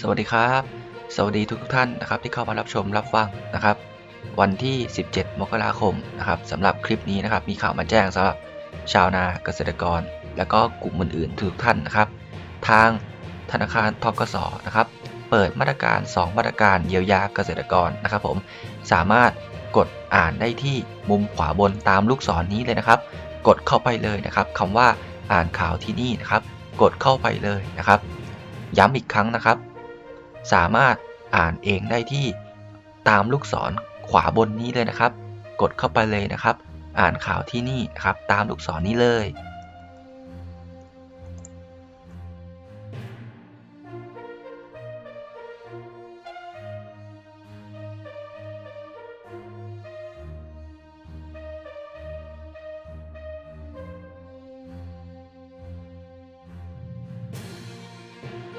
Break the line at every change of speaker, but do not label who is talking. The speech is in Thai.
สวัสดีครับ สวัสดีทุกท่านนะครับที่เข้ามารับชมรับฟังนะครับ วันที่ 17 มกราคมนะครับสำหรับคลิปนี้นะครับ มีข่าวมาแจ้งสำหรับชาวนาเกษตรกร และก็กลุ่มอื่นๆทุกท่านนะครับ ทางธนาคารทกสนะครับ เปิดมาตรการ 2 มาตรการเยียวยาเกษตรกรนะครับ ผมสามารถกดอ่านได้ที่มุมขวาบนตามลูกศรนี้เลยนะครับ กดเข้าไปเลยนะครับคำว่าอ่านข่าวที่นี่นะครับ กดเข้าไปเลยนะครับ ย้ำอีกครั้งนะครับ สามารถอ่านเองได้ที่ตามลูกศรขวาบนนี้เลยนะครับ กดเข้าไปเลยนะครับ อ่านข่าวที่นี่นะครับ ตามลูกศรนี้เลย